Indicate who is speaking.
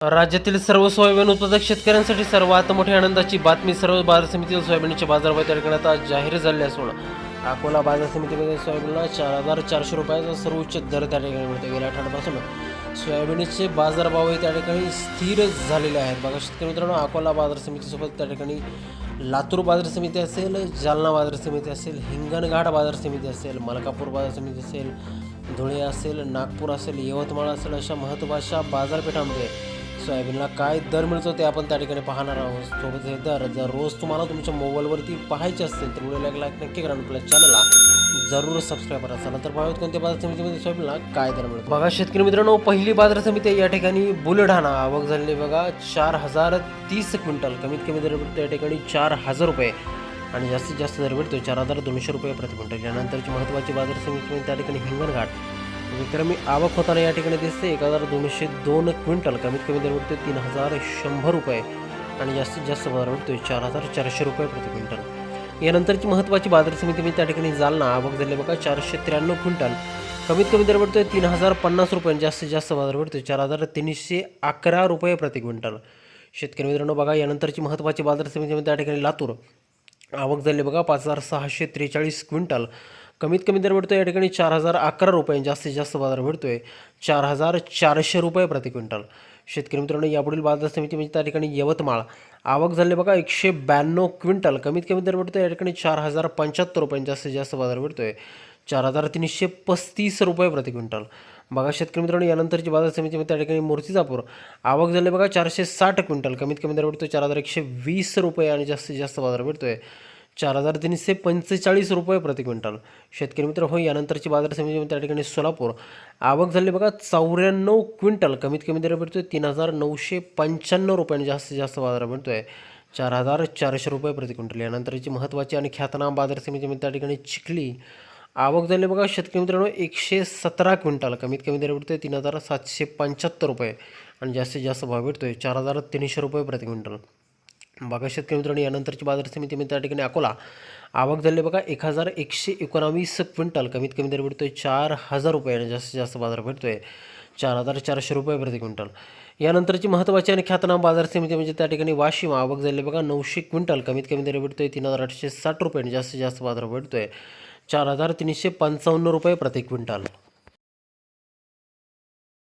Speaker 1: राज्यातील सर्व सोयाबीन उत्पादक शेतकऱ्यांसाठी सर्वात मोठी आनंदाची बातमी सर्व बाजार समितीतील सोयाबीनचे बाजारभाव त्या ठिकाणी आता जाहीर झाले असून अकोला बाजार समितीमध्ये सोयाबीनला चार हजार चारशे रुपयाचा सर्वोच्च दर त्या ठिकाणी मिळतो. गेल्या आठवड्यापासून सोयाबीनचे बाजारभावही त्या ठिकाणी स्थिर झालेले आहेत. बघा शेतकरी मित्रांनो अकोला बाजार समितीसोबत त्या ठिकाणी लातूर बाजार समिती असेल जालना बाजार समिती असेल हिंगणघाट बाजार समिती असेल मलकापूर बाजार समिती असेल धुळे असेल नागपूर असेल यवतमाळ असेल अशा महत्त्वाच्या बाजारपेठांमध्ये सोयाबीनला काय दर मिळतो ते आपण त्या ठिकाणी पाहणार आहोत. सोबत हे दर जर रोज तुम्हाला तुमच्या मोबाईलवरती पाहायचे असतील तर व्हिडिओला लाईक नक्की करा आपल्या चॅनलला जरूर सबस्क्राईब करा. चला तर पाहूयात कोणत्या बाजार समितीमध्ये सोयाबीनला काय दर मिळतो. बघा शेतकरी मित्रांनो पहिली बाजार समिती या ठिकाणी बुलढाणा आवक झालेली बघा. चार हजार तीस क्विंटल कमीत कमी दर भेटतो या ठिकाणी चार हजार रुपये. आणि जास्तीत जास्त दर भेटतो चार हजार दोनशे रुपये प्रति क्विंटल. यानंतरची महत्त्वाची बाजार समिती म्हणजे त्या ठिकाणी हिंगणघाट. विक्रमी आवक होताना या ठिकाणी दिसते. एक हजार दोनशे दोन क्विंटल कमीत कमी दर भेटतो तीन हजार शंभर रुपये. आणि जास्तीत जास्त बाजार भेटतो चार हजार चारशे रुपये प्रति क्विंटल. यानंतरची महत्त्वाची बाजार समिती म्हणजे त्या ठिकाणी जालना आवक झाली बघा चारशे त्र्याण्णव क्विंटल. कमीत कमी दर भेटतोय तीन हजार पन्नास रुपये जास्तीत जास्त बाजार भेटतोय चार हजार तीनशे अकरा रुपये प्रति क्विंटल. शेतकरी मित्रांनो बघा यानंतरची महत्त्वाची बाजार समिती म्हणजे त्या ठिकाणी लातूर. आवक झाली बघा पाच हजार सहाशे त्रेचाळीस क्विंटल. कमीत कमी दर भेटतो या ठिकाणी चार हजार अकरा रुपये. जास्तीत जास्त बाजार भेटतो आहे चार हजार चारशे रुपये प्रति क्विंटल. शेतकरी मित्रांनो यापुढील बाजार समिती म्हणजे त्या ठिकाणी यवतमाळ. आवक झाली बघा एकशे ब्याण्णव क्विंटल. कमीत कमी दर भेटतो या ठिकाणी चार हजार पंच्याहत्तर रुपये. जास्तीत जास्त बाजार भेटतो आहे चार हजार तीनशे पस्तीस रुपये प्रति क्विंटल. बघा शेतकरी मित्रांनो यानंतरची बाजार समितीमध्ये म्हणजे त्या ठिकाणी मूर्तिजापूर. आवक झाली बघा चारशे साठ क्विंटल. कमीत कमी दर भेटतो चार हजार एकशे वीस रुपये. आणि जास्तीत जास्त बाजार भेटतो आहे चार हजार तीनशे पंचेचाळीस रुपये प्रति क्विंटल. शेतकरी मित्र हो यानंतरची बाजार समिती त्या ठिकाणी सोलापूर. आवक झाली बघा चौऱ्याण्णव क्विंटल. कमीत कमी दर भेटतोय तीन हजार नऊशे पंच्याण्णव रुपये आणि जास्तीत जास्त बाजार भेटतोय चार हजार चारशे रुपये प्रति क्विंटल. यानंतरची महत्त्वाची आणि ख्यातनाम बाजार समिती त्या ठिकाणी चिखली. आवक झाली बघा शेतकरी मित्रांनो एकशे सतरा क्विंटल. कमीत कमी दर भेटतोय तीन हजार सातशे पंच्याहत्तर रुपये आणि जास्तीत जास्त भाव भेटतोय चार हजार तीनशे रुपये प्रति क्विंटल. बघा शेतकरी मित्रांनो यानंतरची बाजार समिती म्हणजे त्या ठिकाणी अकोला. आवक झाली बघा एक हजार एकशे एकोणावीस क्विंटल कमीत कमी दर भेटतोय चार हजार रुपये जास्तीत जास्त बाजार भेटतोय चार हजार चारशे रुपये प्रति क्विंटल. यानंतरची महत्त्वाची आणि ख्यातनाम बाजार समिती म्हणजे त्या ठिकाणी वाशिम. आवक झाली बघा नऊशे क्विंटल कमीत कमी दर भेटतोय तीन हजार आठशे साठ रुपये जास्तीत जास्त बाजार भेटतोय चार हजार तीनशे पंचावन्न रुपये प्रति क्विंटल.